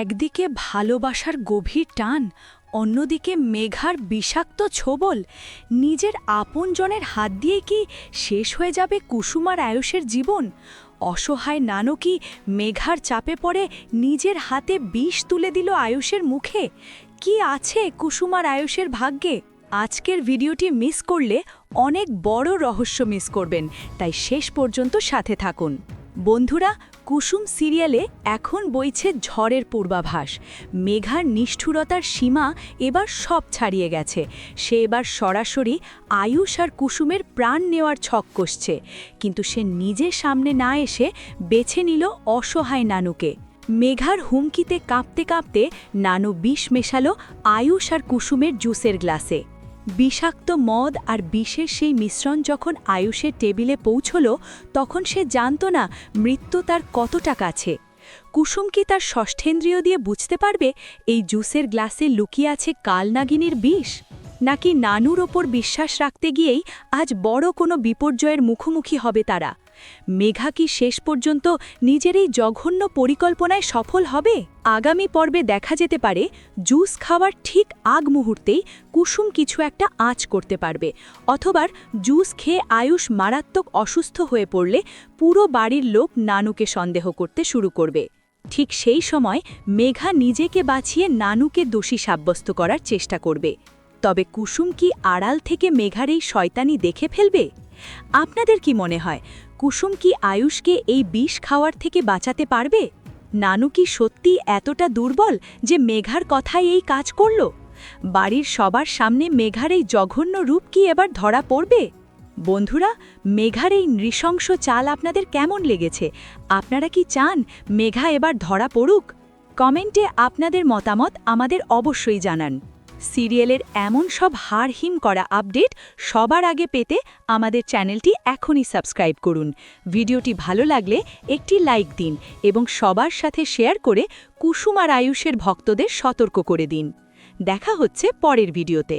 একদিকে ভালোবাসার গভীর টান, অন্যদিকে মেঘার বিষাক্ত ছোবল। নিজের আপনজনের হাত দিয়ে কি শেষ হয়ে যাবে কুসুমার আয়ুষের জীবন? অসহায় নানকি মেঘার চাপে পড়ে নিজের হাতে বিষ তুলে দিল আয়ুষের মুখে। কি আছে কুসুমার আয়ুষের ভাগ্যে? আজকের ভিডিওটি মিস করলে অনেক বড় রহস্য মিস করবেন। তাই শেষ পর্যন্ত সাথে থাকুন। বন্ধুরা, কুসুম সিরিয়ালে এখন বইছে ঝড়ের পূর্বাভাস। মেঘার নিষ্ঠুরতার সীমা এবার সব ছাড়িয়ে গেছে। সে এবার সরাসরি আয়ুষ আর কুসুমের প্রাণ নেওয়ার ছক কষছে। কিন্তু সে নিজে সামনে না এসে বেছে নিল অসহায় নানুকে। মেঘার হুমকিতে কাঁপতে কাঁপতে নানু বিষ মেশালো আয়ুষ আর কুসুমের জুসের গ্লাসে। বিষাক্ত মদ আর বিষের সেই মিশ্রণ যখন আয়ুষের টেবিলে পৌঁছল, তখন সে জানত না মৃত্যু তার কতটা কাছে। কুসুম কি তার ষষ্ঠেন্দ্রিয় দিয়ে বুঝতে পারবে এই জুসের গ্লাসে লুকিয়ে আছে কালনাগিনীর বিষ? নাকি নানুর ওপর বিশ্বাস রাখতে গিয়েই আজ বড় কোনো বিপর্যয়ের মুখোমুখি হবে তারা? মেঘা কি শেষ পর্যন্ত নিজের এই জঘন্য পরিকল্পনায় সফল হবে? আগামী পর্বে দেখা যেতে পারে, জুস খাওয়ার ঠিক আগ মুহূর্তেই কুসুম কিছু একটা আঁচ করতে পারবে। অথবা জুস খেয়ে আয়ুষ মারাত্মক অসুস্থ হয়ে পড়লে পুরো বাড়ির লোক নানুকে সন্দেহ করতে শুরু করবে। ঠিক সেই সময় মেঘা নিজেকে বাঁচিয়ে নানুকে দোষী সাব্যস্ত করার চেষ্টা করবে। তবে কুসুম কি আড়াল থেকে মেঘার এই শয়তানি দেখে ফেলবে? আপনাদের কি মনে হয় কুসুম কি আয়ুষকে এই বিষ খাওয়ার থেকে বাঁচাতে পারবে? নানু কি সত্যি এতটা দুর্বল যে মেঘার কথাই এই কাজ করল? বাড়ির সবার সামনে মেঘার এই জঘন্য রূপ কি এবার ধরা পড়বে? বন্ধুরা, মেঘার এই নৃশংস চাল আপনাদের কেমন লেগেছে? আপনারা কি চান মেঘা এবার ধরা পড়ুক? কমেন্টে আপনাদের মতামত আমাদের অবশ্যই জানান। সিরিয়ালের এমন সব হারহিম করা আপডেট সবার আগে পেতে আমাদের চ্যানেলটি এখনই সাবস্ক্রাইব করুন। ভিডিওটি ভালো লাগলে একটি লাইক দিন এবং সবার সাথে শেয়ার করে কুসুমার আয়ুষের ভক্তদের সতর্ক করে দিন। দেখা হচ্ছে পরের ভিডিওতে।